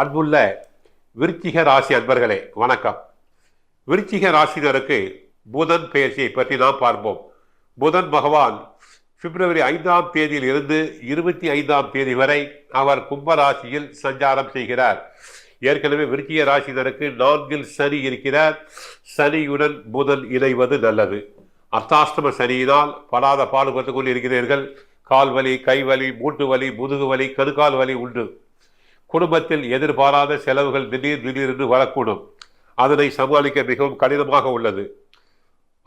அன்புள்ள விருச்சிக ராசி அன்பர்களே வணக்கம். விருச்சிக ராசினருக்கு புதன் பெயர்ச்சியை பற்றி நாம் பார்ப்போம். புதன் பகவான் பிப்ரவரி ஐந்தாம் தேதியில் இருந்து இருபத்தி ஐந்தாம் தேதி வரை அவர் கும்பராசியில் சஞ்சாரம் செய்கிறார். ஏற்கனவே விருச்சிக ராசினருக்கு நான்கில் சனி இருக்கிறார். சனியுடன் புதன் இணைவது நல்லது. அர்த்தாஷ்டம சனியினால் படாத பாடுபட்டுக் கொண்டு இருக்கிறீர்கள் கால் வலி கை வலி மூட்டு வலி முதுகு வலி கணுக்கால் வலி உண்டு. குடும்பத்தில் எதிர்பாராத செலவுகள் திடீர் திடீரென்று வரக்கூடும். அதனை சமாளிக்க மிகவும் கடினமாக உள்ளது.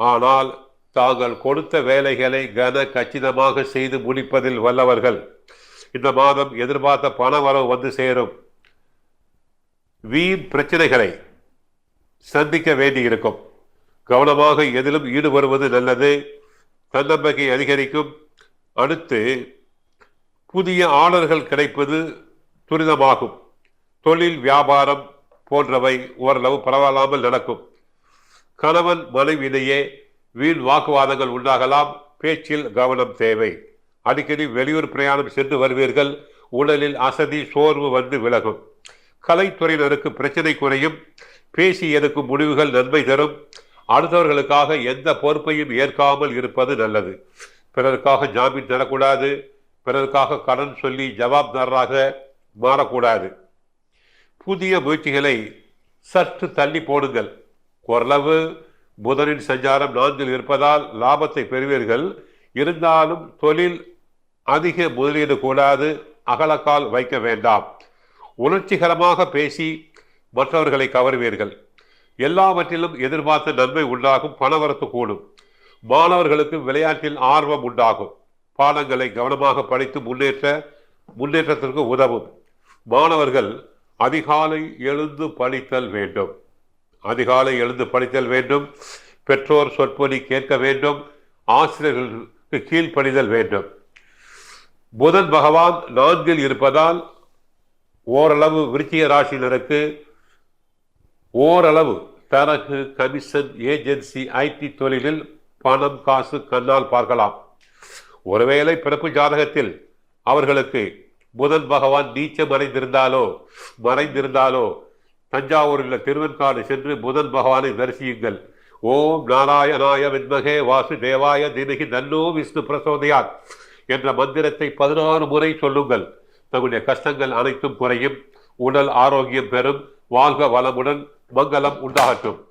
ஆனால் தாங்கள் கொடுத்த வேலைகளை கன கச்சிதமாக செய்து முடிப்பதில் வல்லவர்கள். இந்த மாதம் எதிர்பார்த்த பண வரவு வந்து சேரும். வீண் பிரச்சனைகளை சந்திக்க வேண்டியிருக்கும். கவனமாக எதிலும் ஈடுபடுவது நல்லது. தன்னம்பிக்கை அதிகரிக்கும். அடுத்து புதிய ஆர்டர்கள் கிடைப்பது துரிதமாகும். தொழில் வியாபாரம் போன்றவை ஓரளவு பரவாயில்லாமல் நடக்கும். கணவன் மனைவியிடையே வீண் வாக்குவாதங்கள் உண்டாகலாம். பேச்சில் கவனம் தேவை. அடிக்கடி வெளியூர் பிரயாணம் சென்று வருவீர்கள். உடலில் அசதி சோர்வு வந்து விலகும். கலைத்துறையினருக்கு பிரச்சனை குறையும். பேசி எடுக்கும் முடிவுகள் நன்மை தரும். அடுத்தவர்களுக்காக எந்த பொறுப்பையும் ஏற்காமல் இருப்பது நல்லது. பிறருக்காக ஜாமீன் தரக்கூடாது. பிறருக்காக கடன் சொல்லி ஜவாப்தாரராக மாறக்கூடாது. புதிய முயற்சிகளை சற்று தள்ளி போடுங்கள். ஓரளவு புதனின் சஞ்சாரம் நான்கில் இருப்பதால் லாபத்தை பெறுவீர்கள். இருந்தாலும் தொழில் அதிக முதலீடு கூடாது. அகலக்கால் வைக்க வேண்டாம். உணர்ச்சிகரமாக பேசி மற்றவர்களை கவருவீர்கள். எல்லாவற்றிலும் எதிர்பார்த்த நன்மை உண்டாகும். பணவரத்து கூடும். மாணவர்களுக்கு விளையாட்டில் ஆர்வம் உண்டாகும். பாடங்களை கவனமாக படித்து முன்னேற்ற முன்னேற்றத்திற்கு உதவும். மாணவர்கள் அதிகாலை எழுந்து படித்தல் வேண்டும். அதிகாலை எழுந்து படித்தல் வேண்டும். பெற்றோர் சொற்பொழி கேட்க வேண்டும். ஆசிரியர்களுக்கு கீழ்ப்படிதல் வேண்டும். புதன் பகவான் நான்கில் இருப்பதால் ஓரளவு விருச்சிக ராசியினருக்கு ஓரளவு தரகு கமிஷன் ஏஜென்சி ஐடி தொழிலில் பணம் காசு கண்ணால் பார்க்கலாம். ஒருவேளை பிறப்பு ஜாதகத்தில் அவர்களுக்கு புதன் பகவான் நீச்சம் மறைந்திருந்தாலோ மறைந்திருந்தாலோ தஞ்சாவூரில் திருவெண்காடு சென்று புதன் பகவானை தரிசியுங்கள். ஓம் நாராயணாய வித்மகே வாசு தேவாய தினகி தன்னோ விஷ்ணு பிரசோதயாத் என்ற மந்திரத்தை பதினாறு முறை சொல்லுங்கள். தங்களுடைய கஷ்டங்கள் அனைத்தும் குறையும். உடல் ஆரோக்கியம் பெறும். வாழ்க வளமுடன். மங்களம் உண்டாகட்டும்.